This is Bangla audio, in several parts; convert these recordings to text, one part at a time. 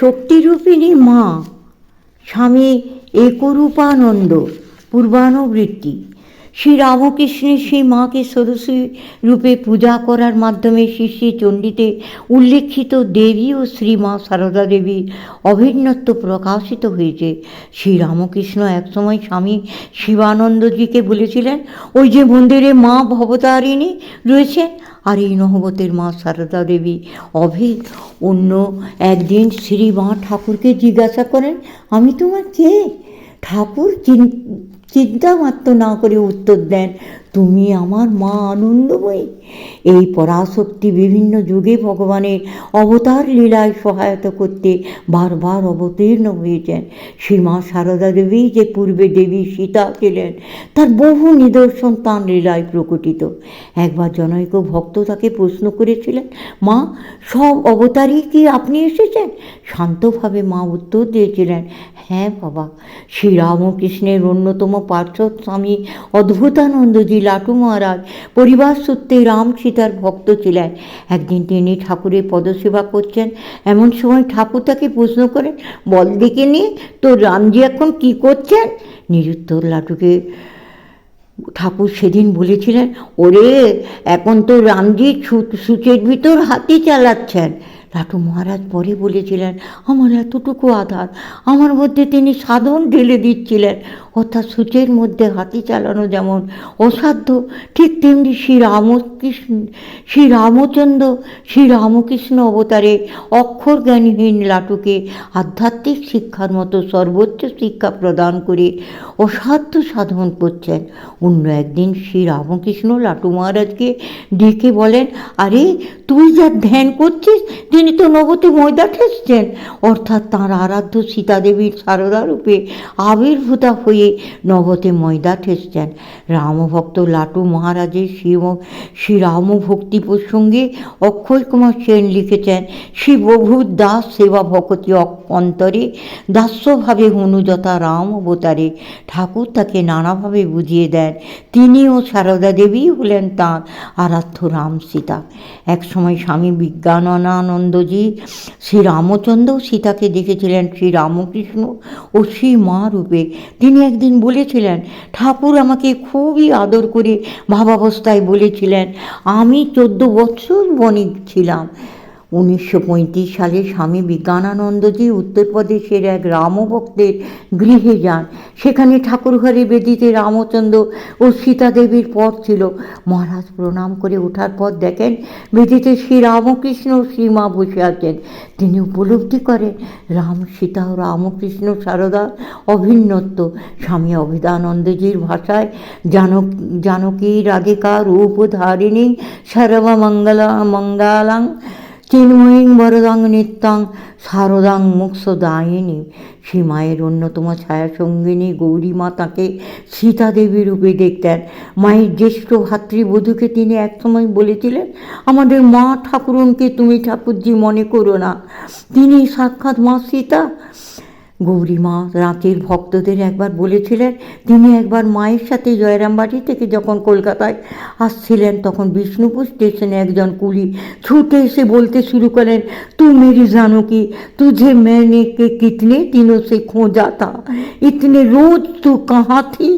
শক্তিরূপিণী মা স্বামী একরূপানন্দ পূর্বানুবৃত্তি। শ্রী রামকৃষ্ণের সেই মাকে সরস্বতী রূপে পূজা করার মাধ্যমে শ্রী চণ্ডীতে উল্লেখিত দেবী ও শ্রীমা সারদা দেবীর অভিন্নত্ব প্রকাশিত হয়েছে। শ্রী রামকৃষ্ণ একসময় স্বামী শিবানন্দজিকে বলেছিলেন, ওই যে মন্দিরে মা ভবতারিণী রয়েছে, আর এই নহবতের মা সারদা দেবী অভেদ অন্য একদিন শ্রী মা ঠাকুরকে জিজ্ঞাসা করেন, আমি তোমার কে? ঠাকুর চিন- চিন্তা মাত্র না করে উত্তর দেন। তুমি আমার মা আনন্দময়ী। এই পরাশক্তি বিভিন্ন যুগে ভগবানের অবতার লীলায় সহায়তা করতে বারবার অবতীর্ণ হয়েছেন। শ্রীমা সারদা দেবী যে পূর্বে দেবী সীতা ছিলেন, তার বহু নিদর্শন তাঁর লীলায় প্রকটিত। একবার জনৈক ভক্ত তাকে প্রশ্ন করেছিলেন, মা, সব অবতারই কি আপনি এসেছেন? শান্তভাবে মা উত্তর দিয়েছিলেন হ্যাঁ বাবা, শ্রীরামকৃষ্ণের অন্যতম পার্শ্বদ স্বামী অদ্ভুতানন্দজি লাটু মহারাজ, পরিবার সূত্রে রাম সীতার ভক্ত ছিলেন। একদিন তিনি ঠাকুরের পদসেবা করছেন। এমন সময় ঠাকুর তাকে প্রশ্ন করেন, বল দেখে নিয়ে তো রামজি এখন কি করছেন? নিরুত্তর লাটুকে ঠাকুর সেদিন বলেছিলেন, ওরে, এখন তো রামজি সূচের ভিতর হাতি চালাচ্ছেন। লাটু মহারাজ পরে বলেছিলেন, আমার এতটুকু আধার, আমার মধ্যে তিনি সাধন ঢেলে দিচ্ছিলেন। অর্থাৎ সূচের মধ্যে হাতি চালানো যেমন অসাধ্য, ঠিক তেমনি শ্রী রামকৃষ্ণ শ্রী রামচন্দ্র শ্রী রামকৃষ্ণ অবতারে অক্ষর জ্ঞানীহীন লাটুকে আধ্যাত্মিক শিক্ষার মতো সর্বোচ্চ শিক্ষা প্রদান করে অসাধ্য সাধন করছেন। অন্য একদিন শ্রী রামকৃষ্ণ লাটু মহারাজকে ডেকে বলেন, আরে, তুই যা ধ্যান করছিস তিনি তো নবতে ময়দা ঠেসছেন অর্থাৎ তাঁর আরাধ্য সীতাদেবীর সারদা রূপে আবির্ভূতা হয়ে নবতে ময়দা ঠেসছেন রামভক্ত লাটু মহারাজের শিব শ্রী রামভক্তি প্রসঙ্গে অক্ষয় কুমার সেন লিখেছেন শ্রী প্রভু দাস সেবা ভকতি অন্তরে দাস্যভাবে হনুযথা রাম অবতারে। ঠাকুর তাকে নানাভাবে বুঝিয়ে দেন। তিনিও সারদা দেবী হলেন তাঁর আরাধ্য রাম সীতা। একসময় স্বামী বিজ্ঞানানন্দজি শ্রী রামচন্দ্র সীতাকে দেখেছিলেন শ্রী রামকৃষ্ণ ও শ্রী মা রূপে। তিনি একদিন বলেছিলেন, ঠাকুর আমাকে খুবই আদর করে ভাবাবস্থায় বলেছিলেন, আমি চোদ্দ বছর বণিক ছিলাম। উনিশশো পঁয়ত্রিশ সালে স্বামী বিজ্ঞানানন্দজি উত্তরপ্রদেশের এক রামভক্তের গৃহে যান। সেখানে ঠাকুরঘরে বেদিতে রামচন্দ্র ও সীতা দেবীর পথ ছিল। মহারাজ প্রণাম করে ওঠার পর দেখেন বেদিতে শ্রী রামকৃষ্ণ শ্রীমা বসে আছেন। তিনি উপলব্ধি করেন, রাম, সীতা ও রামকৃষ্ণ সারদা অভিন্নত্ব। স্বামী অভিদানন্দজির ভাষায়, জানক জানকী রাধিকা রূপধারিণী সর্বমঙ্গলা, মঙ্গলাং চিন্ময়ীং বরদাং নিত্যাং শারদাং মুক্তদায়িনী। সেই মায়ের অন্যতম ছায়াসঙ্গিনী গৌরীমা তাকে সীতা দেবী রূপে দেখতেন। মায়ের জ্যেষ্ঠ ভাতৃবধূকে তিনি একসময় বলেছিলেন, আমাদের মা ঠাকুরনকে তুমি ঠাকুরজি মনে করো না। তিনি সাক্ষাৎ মা সীতা। গৌরীমা রাঁচির ভক্তদের একবার বলেছিলেন তিনি একবার মায়ের সাথে জয়রামবাটি থেকে যখন কলকাতায় আসছিলেন তখন বিষ্ণুপুর স্টেশনে একজন কুলি ছুটে এসে বলতে শুরু করেন তু মেরি জানো কি তুঝে मैंने के कितने दिनों से खोजा था इतने रोज तू कहाँ थी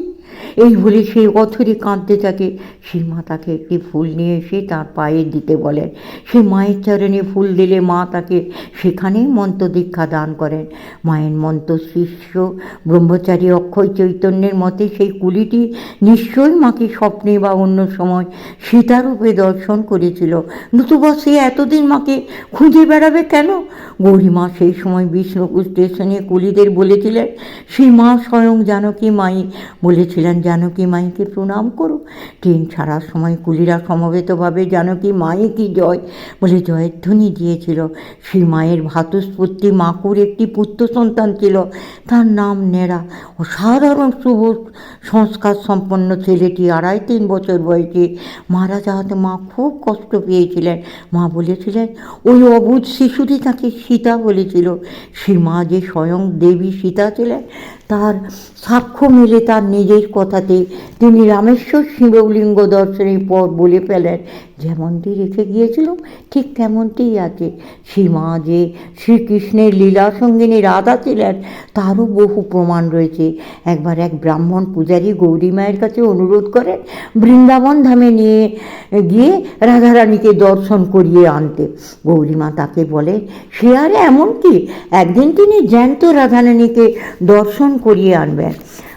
এই বলে সেই অথরে কাঁদতে থাকে। সেই মা তাকে একটি ফুল নিয়ে এসে তার পায়ে দিতে বলেন। সে মায়ের চরণে ফুল দিলে মা তাকে সেখানেই মন্ত্র দীক্ষা দান করেন। মায়ের মন্ত্র শিষ্য ব্রহ্মচারী অক্ষয় চৈতন্যের মতে সেই কুলিটি নিশ্চয়ই মাকে স্বপ্নে বা অন্য সময় সীতারূপে দর্শন করেছিল। নতুবা সে এতদিন মাকে খুঁজে বেড়াবে কেন? গৌরীমা সেই সময় বিষ্ণুপুর স্টেশনে কুলিদের বলেছিলেন, সেই মা স্বয়ং জানকী মাই বলেছিলেন জানকী মাইকে প্রণাম করো। ট্রেন ছাড়ার সময় কুলিরা সমবেতভাবে, জানকী মায়ে কি জয়? বলে জয়ের ধ্বনি দিয়েছিল। সেই মায়ের ভাতুস্পত্তি মাকুর একটি পুত্র সন্তান ছিল। তার নাম নেড়া। অসাধারণ শুভ সংস্কার সম্পন্ন ছেলেটি আড়াই তিন বছর বয়সে মারা যাওয়াতে মা খুব কষ্ট পেয়েছিলেন। মা বলেছিলেন, ওই অবুধ শিশুটি তাকে সীতা বলেছিল। সে মা যে স্বয়ং দেবী সীতা ছিলেন তার সাক্ষ্য মেলে তার নিজের কথাতে তিনি রামেশ্বর শিবলিঙ্গ দর্শনের পর বলে ফেলেন, যেমনটি রেখে গিয়েছিলাম, ঠিক তেমনটিই আছে। সীমা যে শ্রীকৃষ্ণের লীলা সঙ্গিনী রাধা ছিলেন, তারও বহু প্রমাণ রয়েছে। একবার এক ব্রাহ্মণ পূজারী গৌরী মায়ের কাছে অনুরোধ করেন, বৃন্দাবন ধামে নিয়ে গিয়ে রাধারানীকে দর্শন করিয়ে আনতে। গৌরীমা তাকে বলে, সে আর এমন কি? একদিন তিনি জ্যান্ত রাধারানীকে দর্শন করিয়ে আনবেন।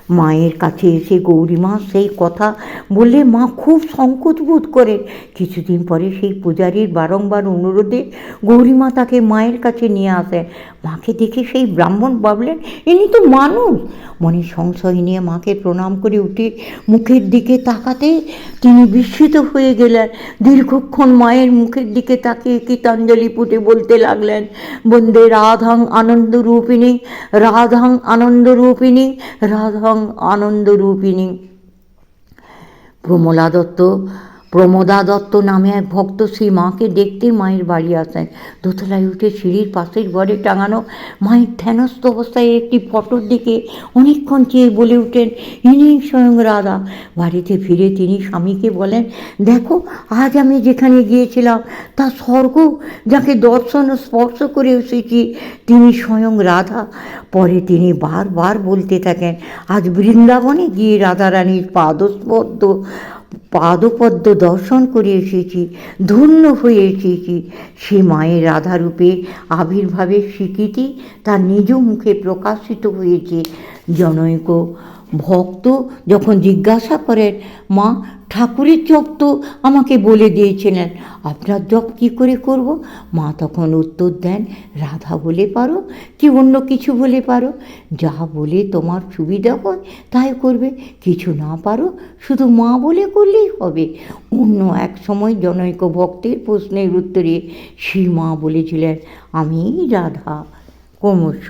মায়ের কাছে এসে গৌরীমা সেই কথা বললে মা খুব সংকোচ বোধ করেন। কিছুদিন পরে সেই পূজারীর বারংবার অনুরোধে গৌরীমা তাকে মায়ের কাছে নিয়ে আসেন। মাকে দেখে সেই ব্রাহ্মণ ভাবলেন, ইনি তো মানুষ। মনে সংশয় নিয়ে মাকে প্রণাম করে উঠে মুখের দিকে তাকাতে তিনি বিস্মিত হয়ে গেলেন। দীর্ঘক্ষণ মায়ের মুখের দিকে তাকিয়ে গীতাঞ্জলি পুটে বলতে লাগলেন, বন্দে রাধাং আনন্দরূপিণী রাধাং আনন্দরূপিণী, রাধাং আনন্দরূপিণী। প্রমলা দত্ত প্রমোদা দত্ত নামে এক ভক্ত সেই মাকে দেখতে মায়ের বাড়ি আসেন। দোতলায় উঠে সিঁড়ির পাশের ঘরে টাঙানো মায়ের ধ্যানস্থ অবস্থায় একটি ফটোর দিকে অনেকক্ষণ চেয়ে বলে উঠেন, ইনি স্বয়ং রাধা। বাড়িতে ফিরে তিনি স্বামীকে বলেন, দেখো, আজ আমি যেখানে গিয়েছিলাম, তা স্বর্গ যাকে দর্শন ও স্পর্শ করে এসেছি, তিনি স্বয়ং রাধা। পরে তিনি বারবার বলতে থাকেন, আজ বৃন্দাবনে গিয়ে রাধারানীর পাদস্পর্দ পাদপদ্ম দর্শন করে এসেছি, ধন্য হয়ে এসেছি। সে মায়ের রাধারূপে আবির্ভাবের স্বীকৃতি তার নিজ মুখে প্রকাশিত হয়েছে। জনৈক ভক্ত যখন জিজ্ঞাসা করেন, মা, ঠাকুরের জপ তো আমাকে বলে দিয়েছিলেন, আপনার জপ কী করে করব? মা তখন উত্তর দেন, রাধা বলে পারো কি অন্য কিছু বলে পারো, যা বলে তোমার সুবিধা হয় তাই করবে, কিছু না পারো শুধু মা বলে করলেই হবে। অন্য এক সময় জনৈক ভক্তের প্রশ্নের উত্তরে শ্রী মা বলেছিলেন, আমি রাধা, ক্রমশ